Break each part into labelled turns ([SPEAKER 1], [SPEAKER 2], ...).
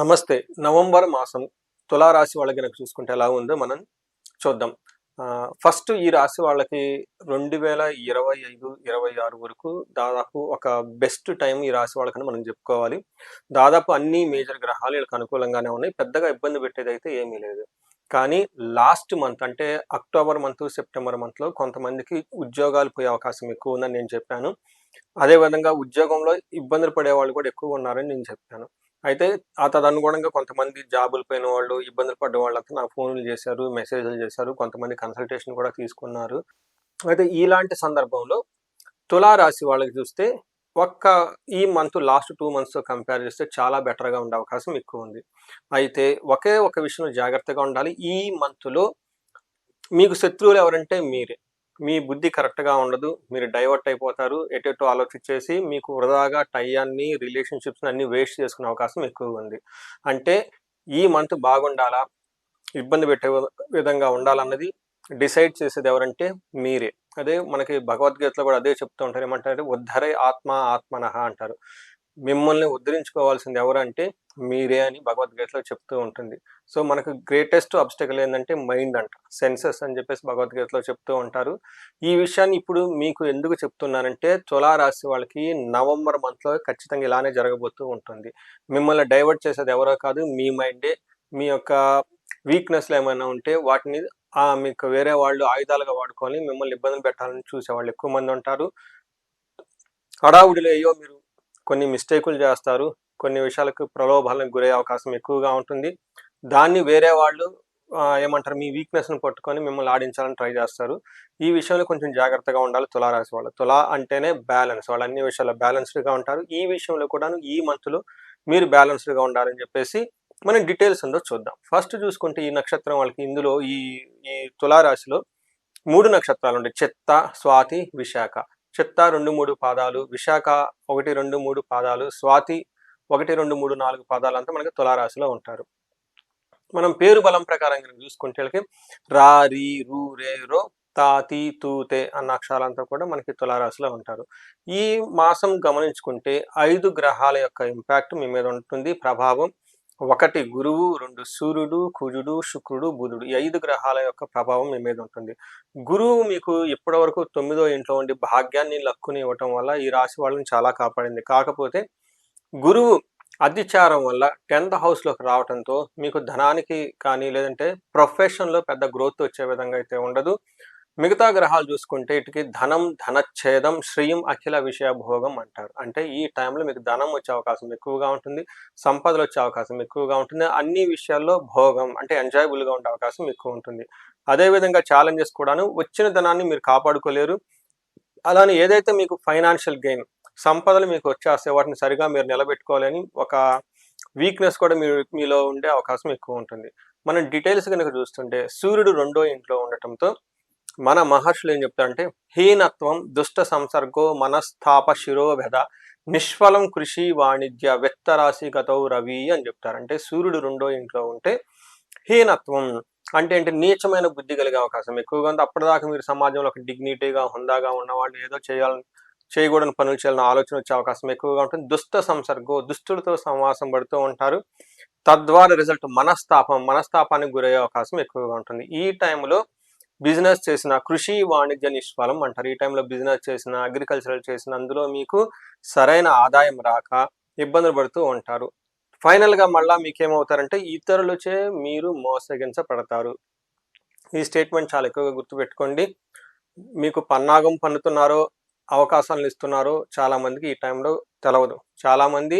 [SPEAKER 1] నమస్తే. నవంబర్ మాసం తులారాశి వాళ్ళకి కనుక చూసుకుంటే ఎలా ఉందో మనం చూద్దాం. ఫస్ట్ ఈ రాశి వాళ్ళకి రెండు వేల ఇరవై ఐదు ఇరవై ఆరు వరకు దాదాపు ఒక బెస్ట్ టైం ఈ రాశి వాళ్ళకని మనం చెప్పుకోవాలి. దాదాపు అన్ని మేజర్ గ్రహాలు వీళ్ళకి అనుకూలంగానే ఉన్నాయి. పెద్దగా ఇబ్బంది పెట్టేది అయితే ఏమీ లేదు. కానీ లాస్ట్ మంత్ అంటే అక్టోబర్ మంత్ సెప్టెంబర్ మంత్లో కొంతమందికి ఉద్యోగాలు పోయే అవకాశం ఎక్కువ ఉందని నేను చెప్పాను. అదేవిధంగా ఉద్యోగంలో ఇబ్బందులు పడే వాళ్ళు కూడా ఎక్కువ ఉన్నారని నేను చెప్పాను. అయితే ఆ తదనుగుణంగా కొంతమంది జాబులు పోయిన వాళ్ళు ఇబ్బందులు పడ్డ వాళ్ళకి నాకు ఫోన్లు చేశారు మెసేజ్లు చేశారు కొంతమంది కన్సల్టేషన్ కూడా తీసుకున్నారు. అయితే ఇలాంటి సందర్భంలో తులారాశి వాళ్ళకి చూస్తే ఒక్క ఈ మంత్ లాస్ట్ టూ మంత్స్తో కంపేర్ చేస్తే చాలా బెటర్గా ఉండే అవకాశం ఎక్కువ ఉంది. అయితే ఒకే ఒక విషయం జాగ్రత్తగా ఉండాలి. ఈ మంత్లో మీకు శత్రువులు ఎవరంటే మీరే. మీ బుద్ధి కరెక్ట్గా ఉండదు మీరు డైవర్ట్ అయిపోతారు ఎటెటో ఆలోచించేసి మీకు వృధాగా టైయాన్ని రిలేషన్షిప్స్ని అన్ని వేస్ట్ చేసుకునే అవకాశం ఎక్కువగా ఉంది. అంటే ఈ మంత్ బాగుండాలా? ఇబ్బంది పెట్టే విధంగా ఉండాలన్నది డిసైడ్ చేసేది ఎవరంటే మీరే. అదే మనకి భగవద్గీతలో కూడా అదే చెప్తూ ఉంటారు ఏమంటారు? ఉద్ధరే ఆత్మ ఆత్మనహ అంటారు. మిమ్మల్ని ఉద్ధరించుకోవాల్సింది ఎవరంటే మీరే అని భగవద్గీతలో చెప్తూ ఉంటుంది. సో మనకు గ్రేటెస్ట్ అబ్స్టకల్ ఏంటంటే మైండ్ అంట సెన్సెస్ అని చెప్పేసి భగవద్గీతలో చెప్తూ ఉంటారు. ఈ విషయాన్ని ఇప్పుడు మీకు ఎందుకు చెప్తున్నానంటే తులారాశి వాళ్ళకి నవంబర్ మంత్లో ఖచ్చితంగా ఇలానే జరగబోతూ ఉంటుంది. మిమ్మల్ని డైవర్ట్ చేసేది ఎవరో కాదు మీ మైండే మీ యొక్క వీక్నెస్లు ఏమైనా ఉంటే వాటిని మీకు వేరే వాళ్ళు ఆయుధాలుగా వాడుకొని మిమ్మల్ని ఇబ్బందులు పెట్టాలని చూసే వాళ్ళు ఎక్కువ మంది ఉంటారు. హడావుడిలో అయ్యో మీరు కొన్ని మిస్టేకులు చేస్తారు. కొన్ని విషయాలకు ప్రలోభాలకు గురయ్యే అవకాశం ఎక్కువగా ఉంటుంది. దాన్ని వేరే వాళ్ళు ఏమంటారు మీ వీక్నెస్ను పట్టుకొని మిమ్మల్ని ఆడించాలని ట్రై చేస్తారు. ఈ విషయంలో కొంచెం జాగ్రత్తగా ఉండాలి తులారాశి వాళ్ళు. తులా అంటేనే బ్యాలెన్స్ వాళ్ళు అన్ని విషయాల్లో బ్యాలెన్స్డ్గా ఉంటారు. ఈ విషయంలో కూడా ఈ మంత్లో మీరు బ్యాలెన్స్డ్గా ఉండాలని చెప్పేసి మనం డీటెయిల్స్ ఉందో చూద్దాం. ఫస్ట్ చూసుకుంటే ఈ నక్షత్రం వాళ్ళకి ఇందులో ఈ ఈ తులారాశిలో మూడు నక్షత్రాలు ఉంటాయి. చెత్త స్వాతి విశాఖ. చెత్త రెండు మూడు పాదాలు విశాఖ ఒకటి రెండు మూడు పాదాలు స్వాతి ఒకటి రెండు మూడు నాలుగు పాదాలు అంతా మనకి తులారాశిలో ఉంటారు. మనం పేరు బలం ప్రకారం కనుక చూసుకుంటే వీళ్ళకి రా రీ రూ రే రో తాతి తూతే అన్న అక్షరాలంతా కూడా మనకి తులారాశిలో ఉంటారు. ఈ మాసం గమనించుకుంటే ఐదు గ్రహాల యొక్క ఇంపాక్ట్ మీ మీద ఉంటుంది. ప్రభావం ఒకటి గురువు రెండు సూర్యుడు కుజుడు శుక్రుడు బుధుడు ఈ ఐదు గ్రహాల యొక్క ప్రభావం మీ మీద ఉంటుంది. గురువు మీకు ఇప్పటి వరకు తొమ్మిదో ఇంట్లో ఉండి భాగ్యాన్ని లక్కుని ఇవ్వటం వల్ల ఈ రాశి వాళ్ళని చాలా కాపాడింది. కాకపోతే గురువు అతిచారం వల్ల టెన్త్ హౌస్లోకి రావడంతో మీకు ధనానికి కానీ లేదంటే ప్రొఫెషన్లో పెద్ద గ్రోత్ వచ్చే విధంగా అయితే ఉండదు. మిగతా గ్రహాలు చూసుకుంటే ఇటుకి ధనం ధనచ్ఛేదం శ్రీయం అఖిల విషయ భోగం అంటారు. అంటే ఈ టైంలో మీకు ధనం వచ్చే అవకాశం ఎక్కువగా ఉంటుంది సంపదలు వచ్చే అవకాశం ఎక్కువగా ఉంటుంది అన్ని విషయాల్లో భోగం అంటే ఎంజాయబుల్గా ఉండే అవకాశం ఎక్కువ ఉంటుంది. అదేవిధంగా ఛాలెంజెస్ కూడాను వచ్చిన ధనాన్ని మీరు కాపాడుకోలేరు. అలానే ఏదైతే మీకు ఫైనాన్షియల్ గెయిన్ సంపదలు మీకు వచ్చేస్తే వాటిని సరిగా మీరు నిలబెట్టుకోవాలని ఒక వీక్నెస్ కూడా మీరు మీలో ఉండే అవకాశం ఎక్కువ ఉంటుంది. మనం డీటెయిల్స్ కనుక చూస్తుంటే సూర్యుడు రెండో ఇంట్లో ఉండటంతో మన మహర్షులు ఏం చెప్తారంటే హీనత్వం దుష్ట సంసర్గో మనస్థాప శిరోభెద నిష్ఫలం కృషి వాణిజ్య వెత్తరాశి గతౌ రవి అని చెప్తారంటే సూర్యుడు రెండో ఇంట్లో ఉంటే హీనత్వం అంటే ఏంటి? నీచమైన బుద్ధి కలిగే అవకాశం ఎక్కువగా ఉంది. అప్పటిదాకా మీరు సమాజంలో ఒక డిగ్నిటీగా హుందాగా ఉన్నవాళ్ళు ఏదో చేయాలని చేయకూడని పనులు చేయాలని ఆలోచన వచ్చే అవకాశం ఎక్కువగా ఉంటుంది. దుష్ట సంసర్గో దుస్తులతో సంవాసం పడుతూ ఉంటారు. తద్వారా రిజల్ట్ మనస్తాపం మనస్తాపానికి గురయ్యే అవకాశం ఎక్కువగా ఉంటుంది. ఈ టైంలో బిజినెస్ చేసిన కృషి వాణిజ్య నిష్ఫలం అంటారు. ఈ టైంలో బిజినెస్ చేసిన అగ్రికల్చరల్ చేసిన అందులో మీకు సరైన ఆదాయం రాక ఇబ్బందులు పడుతూ ఉంటారు. ఫైనల్గా మళ్ళీ మీకేమవుతారంటే మీకు ఏమవుతారంటే ఇతరులచే మీరు మోసగించబడతారు. ఈ స్టేట్మెంట్ చాలా ఎక్కువగా గుర్తుపెట్టుకోండి. మీకు పన్నాగం పన్నుతున్నారో అవకాశాలను ఇస్తున్నారో చాలామందికి ఈ టైంలో తెలవదు. చాలామంది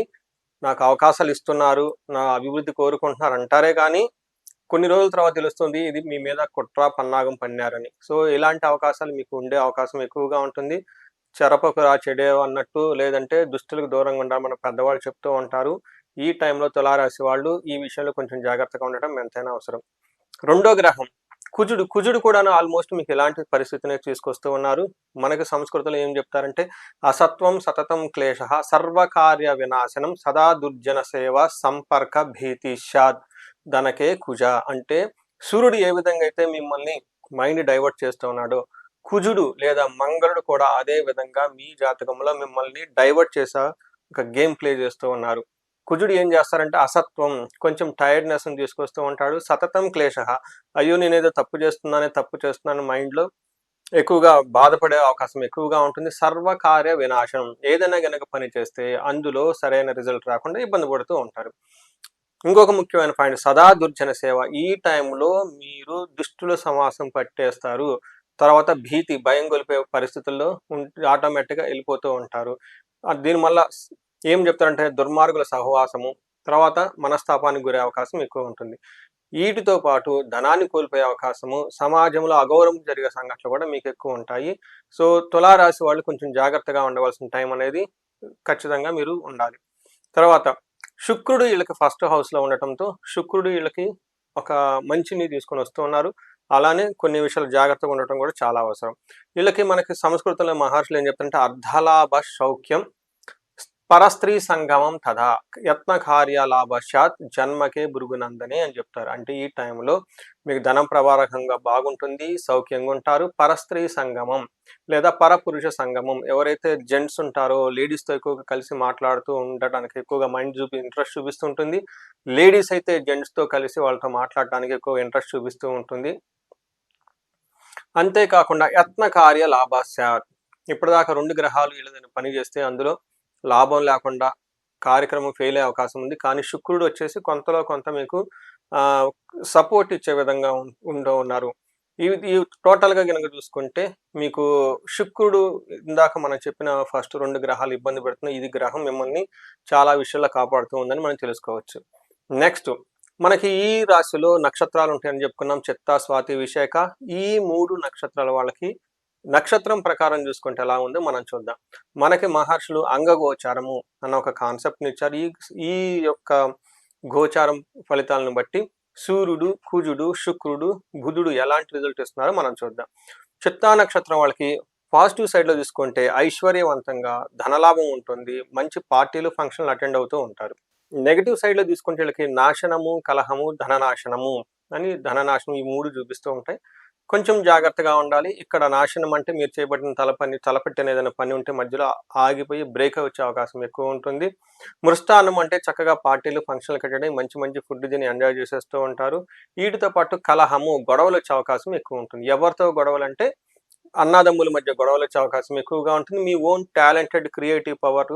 [SPEAKER 1] నాకు అవకాశాలు ఇస్తున్నారు నా అభివృద్ధి కోరుకుంటున్నారు అంటారే కానీ కొన్ని రోజుల తర్వాత తెలుస్తుంది ఇది మీ మీద కుట్ర పన్నాగం పన్నారని. సో ఇలాంటి అవకాశాలు మీకు ఉండే అవకాశం ఎక్కువగా ఉంటుంది. చెరపకురా చెడే అన్నట్టు లేదంటే దుస్తులకు దూరంగా ఉండాలి మన పెద్దవాళ్ళు చెప్తూ ఉంటారు. ఈ టైంలో తులారాశి వాళ్ళు ఈ విషయంలో కొంచెం జాగ్రత్తగా ఉండటం ఎంతైనా అవసరం. రెండో గ్రహం కుజుడు. కుజుడు కూడా ఆల్మోస్ట్ మీకు ఎలాంటి పరిస్థితిని తీసుకొస్తూ ఉన్నారు. మనకి సంస్కృతిలో ఏం చెప్తారంటే అసత్వం సతతం క్లేశ సర్వకార్య వినాశనం సదా దుర్జన సేవ సంపర్క భీతి షాద్ దనకే కుజ. అంటే సూర్యుడు ఏ విధంగా అయితే మిమ్మల్ని మైండ్ డైవర్ట్ చేస్తూ ఉన్నాడో కుజుడు లేదా మంగళుడు కూడా అదే విధంగా మీ జాతకంలో మిమ్మల్ని డైవర్ట్ చేసే ఒక గేమ్ ప్లే చేస్తూ ఉన్నారు. కుజుడు ఏం చేస్తారంటే అసత్వం కొంచెం టైర్డ్నెస్ తీసుకొస్తూ ఉంటాడు. సతతం క్లేశ. అయ్యో నేనేదో తప్పు చేస్తున్నానే తప్పు చేస్తున్నాను మైండ్లో ఎక్కువగా బాధపడే అవకాశం ఎక్కువగా ఉంటుంది. సర్వకార్య వినాశనం ఏదైనా గనక పని చేస్తే అందులో సరైన రిజల్ట్ రాకుండా ఇబ్బంది పడుతూ ఉంటారు. ఇంకొక ముఖ్యమైన పాయింట్. సదా దుర్జన సేవ. ఈ టైంలో మీరు దుష్టుల సమాసం పట్టేస్తారు. తర్వాత భీతి భయం గొలిపే పరిస్థితుల్లో ఆటోమేటిక్గా వెళ్ళిపోతూ ఉంటారు. దీని వల్ల ఏం చెప్తారంటే దుర్మార్గుల సహవాసము తర్వాత మనస్తాపానికి గురే అవకాశం ఎక్కువ ఉంటుంది. వీటితో పాటు ధనాన్ని కోల్పోయే అవకాశము సమాజంలో అగౌరవం జరిగే సంఘటనలు కూడా మీకు ఎక్కువ ఉంటాయి. సో తులారాశి వాళ్ళు కొంచెం జాగ్రత్తగా ఉండవలసిన టైం అనేది ఖచ్చితంగా మీరు ఉండాలి. తర్వాత శుక్రుడు వీళ్ళకి ఫస్ట్ హౌస్లో ఉండటంతో శుక్రుడు వీళ్ళకి ఒక మంచిని తీసుకొని వస్తూ ఉన్నారు. అలానే కొన్ని విషయాలు జాగ్రత్తగా ఉండటం కూడా చాలా అవసరం. వీళ్ళకి మనకి సంస్కృతంలో మహర్షులు ఏం చెప్తారంటే అర్ధలాభ సౌఖ్యం పరస్త్రీ సంగమం తథా యత్న కార్యాలాభశాత్ జన్మకే బురుగునందనే అని చెప్తారు. అంటే ఈ టైంలో మీకు ధనం ప్రవారకంగా బాగుంటుంది సౌఖ్యంగా ఉంటారు. పరస్త్రీ సంగమం లేదా పరపురుష సంగమం ఎవరైతే జెంట్స్ ఉంటారో లేడీస్తో ఎక్కువగా కలిసి మాట్లాడుతూ ఉండటానికి ఎక్కువగా మైండ్ చూపి ఇంట్రెస్ట్ చూపిస్తుంటుంది. లేడీస్ అయితే జెంట్స్తో కలిసి వాళ్ళతో మాట్లాడటానికి ఎక్కువ ఇంట్రెస్ట్ చూపిస్తూ ఉంటుంది. అంతేకాకుండా యత్న కార్య లాభాస్యాత్ ఇప్పటిదాకా రెండు గ్రహాలు ఏదైనా పని చేస్తే అందులో లాభం లేకుండా కార్యక్రమం ఫెయిల్ అయ్యే అవకాశం ఉంది. కానీ శుక్రుడు వచ్చేసి కొంతలో కొంత మీకు సపోర్ట్ ఇచ్చే విధంగా ఉండ ఉన్నారు. ఇవి ఈ టోటల్గా కనుక చూసుకుంటే మీకు శుక్రుడు ఇందాక మనం చెప్పిన ఫస్ట్ రెండు గ్రహాలు ఇబ్బంది పెడుతున్నాయి. ఇది గ్రహం మిమ్మల్ని చాలా విషయాల్లో కాపాడుతూ ఉందని మనం తెలుసుకోవచ్చు. నెక్స్ట్ మనకి ఈ రాశిలో నక్షత్రాలు ఉంటాయని చెప్పుకున్నాం. చిత్త స్వాతి విశాఖ ఈ మూడు నక్షత్రాల వాళ్ళకి నక్షత్రం ప్రకారం చూసుకుంటే ఎలా ఉందో మనం చూద్దాం. మనకి మహర్షులు అంగగోచారము అన్న ఒక కాన్సెప్ట్ని ఇచ్చారు. ఈ ఈ యొక్క గోచారం ఫలితాలను బట్టి సూర్యుడు కుజుడు శుక్రుడు బుధుడు ఎలాంటి రిజల్ట్ ఇస్తున్నారో మనం చూద్దాం. చిత్తా నక్షత్రం వాళ్ళకి పాజిటివ్ సైడ్లో చూసుకుంటే ఐశ్వర్యవంతంగా ధనలాభం ఉంటుంది మంచి పార్టీలు ఫంక్షన్లు అటెండ్ అవుతూ ఉంటారు. నెగిటివ్ సైడ్లో తీసుకుంటే వీళ్ళకి నాశనము కలహము ధననాశనము అని ధననాశనం ఈ మూడు చూపిస్తూ ఉంటాయి. కొంచెం జాగ్రత్తగా ఉండాలి. ఇక్కడ నాశనం అంటే మీరు చేపట్టిన తలపని తలపెట్టిన ఏదైనా పని ఉంటే మధ్యలో ఆగిపోయి బ్రేక్ వచ్చే అవకాశం ఎక్కువ ఉంటుంది. మృష్టాన్నం అంటే చక్కగా పార్టీలు ఫంక్షన్లు కట్టడం మంచి మంచి ఫుడ్ తిని ఎంజాయ్ చేసేస్తూ ఉంటారు. వీటితో పాటు కలహము గొడవలు వచ్చే అవకాశం ఎక్కువ ఉంటుంది. ఎవరితో గొడవలు అంటే అన్నాదమ్ముల మధ్య గొడవలు వచ్చే అవకాశం ఎక్కువగా ఉంటుంది. మీ ఓన్ టాలెంటెడ్ క్రియేటివ్ పవర్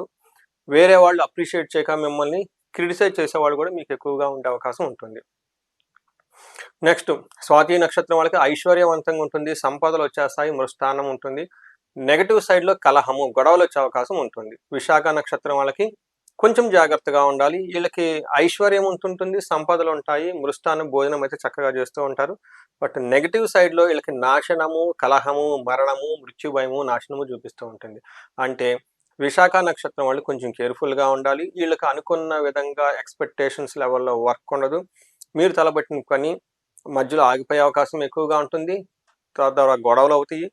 [SPEAKER 1] వేరే వాళ్ళు అప్రిషియేట్ చేయక మిమ్మల్ని క్రిటిసైజ్ చేసేవాళ్ళు కూడా మీకు ఎక్కువగా ఉండే అవకాశం ఉంటుంది. నెక్స్ట్ స్వాతి నక్షత్రం వాళ్ళకి ఐశ్వర్యవంతంగా ఉంటుంది సంపదలు వచ్చేస్తాయి మృష్టానం ఉంటుంది. నెగటివ్ సైడ్లో కలహము గొడవలు వచ్చే అవకాశం ఉంటుంది. విశాఖ నక్షత్రం వాళ్ళకి కొంచెం జాగ్రత్తగా ఉండాలి. వీళ్ళకి ఐశ్వర్యం ఉంటుంటుంది సంపదలు ఉంటాయి మృష్టానం భోజనం అయితే చక్కగా చేస్తూ ఉంటారు. బట్ నెగటివ్ సైడ్లో వీళ్ళకి నాశనము కలహము మరణము మృత్యుభయము నాశనము చూపిస్తూ ఉంటుంది. అంటే విశాఖ నక్షత్రం వాళ్ళు కొంచెం కేర్ఫుల్గా ఉండాలి. వీళ్ళకి అనుకున్న విధంగా ఎక్స్పెక్టేషన్స్ లెవెల్లో వర్క్ ఉండదు. మీరు తలబట్టిన పని మధ్యలో ఆగిపోయే అవకాశం ఎక్కువగా ఉంటుంది. తర్వాత గొడవలు అవుతాయి.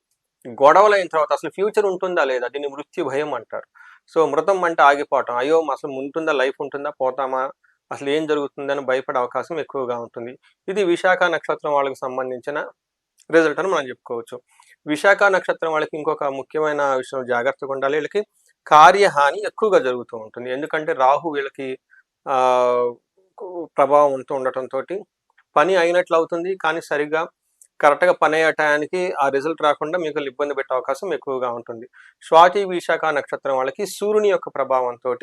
[SPEAKER 1] గొడవలు అయిన తర్వాత అసలు ఫ్యూచర్ ఉంటుందా లేదా? దీన్ని మృత్యు భయం అంటారు. సో మృతం అంటే ఆగిపోవటం. అయ్యో అసలు ఉంటుందా? లైఫ్ ఉంటుందా? పోతామా? అసలు ఏం జరుగుతుందని భయపడే అవకాశం ఎక్కువగా ఉంటుంది. ఇది విశాఖ నక్షత్రం వాళ్ళకి సంబంధించిన రిజల్ట్ అని మనం చెప్పుకోవచ్చు. విశాఖ నక్షత్రం వాళ్ళకి ఇంకొక ముఖ్యమైన విషయం జాగ్రత్తగా ఉండాలి. వీళ్ళకి కార్యహాని ఎక్కువగా జరుగుతూ ఉంటుంది. ఎందుకంటే రాహు వీళ్ళకి ప్రభావం ఉంటూ ఉండటంతో పని అయినట్లు అవుతుంది కానీ సరిగ్గా కరెక్ట్గా పని అయ్యే టయానికి ఆ రిజల్ట్ రాకుండా మీకు ఇబ్బంది పెట్టే అవకాశం ఎక్కువగా ఉంటుంది. స్వాతి విశాఖ నక్షత్రం వాళ్ళకి సూర్యుని యొక్క ప్రభావంతో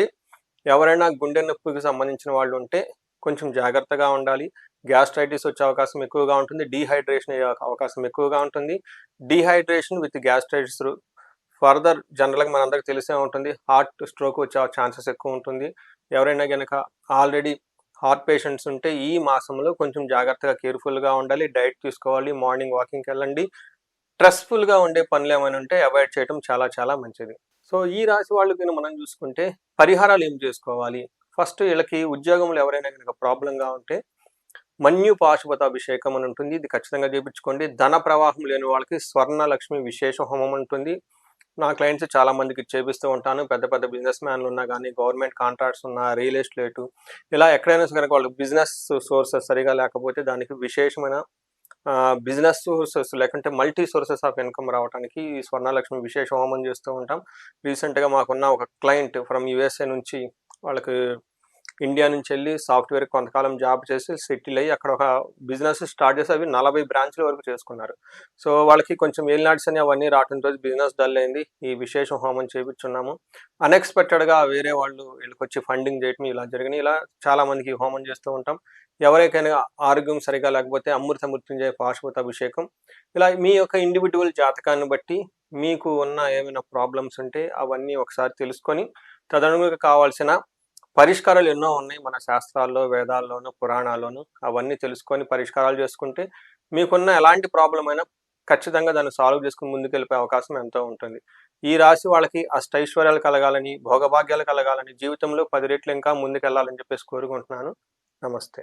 [SPEAKER 1] ఎవరైనా గుండె నొప్పికి సంబంధించిన వాళ్ళు ఉంటే కొంచెం జాగ్రత్తగా ఉండాలి. గ్యాస్ట్రైటిస్ వచ్చే అవకాశం ఎక్కువగా ఉంటుంది. డీహైడ్రేషన్ అయ్యే అవకాశం ఎక్కువగా ఉంటుంది. డీహైడ్రేషన్ విత్ గ్యాస్ట్రైటిస్ ఫర్దర్ జనరల్గా మనందరికి తెలిసే ఉంటుంది. హార్ట్ స్ట్రోక్ వచ్చే ఛాన్సెస్ ఎక్కువ ఉంటుంది. ఎవరైనా కనుక ఆల్రెడీ హార్ట్ పేషెంట్స్ ఉంటే ఈ మాసంలో కొంచెం జాగ్రత్తగా కేర్ఫుల్గా ఉండాలి డైట్ తీసుకోవాలి మార్నింగ్ వాకింగ్కి వెళ్ళండి. స్ట్రెస్ఫుల్గా ఉండే పనులు ఏమైనా ఉంటే అవాయిడ్ చేయడం చాలా చాలా మంచిది. సో ఈ రాశి వాళ్ళు మనం చూసుకుంటే పరిహారాలు ఏం చేసుకోవాలి? ఫస్ట్ వీళ్ళకి ఉద్యోగంలో ఎవరైనా కనుక ప్రాబ్లంగా ఉంటే మన్యు పాశుపత అభిషేకం అని ఉంటుంది. ఇది ఖచ్చితంగా చేయించుకోండి ధన ప్రవాహం లేని వాళ్ళకి స్వర్ణ లక్ష్మి విశేష హోమం ఉంటుంది. నా క్లయింట్స్ చాలా మందికి చేపిస్తూ ఉంటాను. పెద్ద పెద్ద బిజినెస్ మ్యాన్లు ఉన్నా కానీ గవర్నమెంట్ కాంట్రాక్ట్స్ ఉన్నా రియల్ ఎస్టేట్ ఇలా ఎక్కడైనా కనుక వాళ్ళకి బిజినెస్ సోర్సెస్ సరిగా లేకపోతే దానికి విశేషమైన బిజినెస్ సోర్సెస్ లేకుంటే మల్టీ సోర్సెస్ ఆఫ్ ఇన్కమ్ రావడానికి స్వర్ణలక్ష్మి విశేష హోమం చేస్తూ ఉంటాం. రీసెంట్గా మాకున్న ఒక క్లయింట్ ఫ్రమ్ యుఎస్ఏ నుంచి వాళ్ళకి ఇండియా నుంచి వెళ్ళి సాఫ్ట్వేర్ కొంతకాలం జాబ్ చేసి సెటిల్ అయ్యి అక్కడ ఒక బిజినెస్ స్టార్ట్ చేసి అవి నలభై బ్రాంచ్ల వరకు చేసుకున్నారు. సో వాళ్ళకి కొంచెం ఏలినాడ్స్ అని అవన్నీ రావడం రోజు బిజినెస్ డల్ అయింది. ఈ విశేష హోమం చేపించున్నాము. అన్ఎక్స్పెక్టెడ్గా వేరే వాళ్ళు వీళ్ళకి వచ్చి ఫండింగ్ చేయటం ఇలా జరిగినాయి. ఇలా చాలా మందికి హోమం చేస్తూ ఉంటాం. ఎవరికైనా ఆరోగ్యం సరిగా లేకపోతే అమృత మృత్యుంజయ పాశుపత అభిషేకం. ఇలా మీ యొక్క ఇండివిజువల్ జాతకాన్ని బట్టి మీకు ఉన్న ఏమైనా ప్రాబ్లమ్స్ ఉంటే అవన్నీ ఒకసారి తెలుసుకొని తదనుగుణంగా కావాల్సిన పరిష్కారాలు ఎన్నో ఉన్నాయి మన శాస్త్రాల్లో వేదాల్లోనూ పురాణాల్లోనూ. అవన్నీ తెలుసుకొని పరిష్కారాలు చేసుకుంటే మీకున్న ఎలాంటి ప్రాబ్లం అయినా ఖచ్చితంగా దాన్ని సాల్వ్ చేసుకుని ముందుకు వెళ్ళిపోయే అవకాశం ఎంతో ఉంటుంది. ఈ రాశి వాళ్ళకి అష్టైశ్వర్యాలు కలగాలని భోగభాగ్యాలు కలగాలని జీవితంలో పది రెట్లు ఇంకా ముందుకెళ్ళాలని చెప్పేసి కోరుకుంటున్నాను. నమస్తే.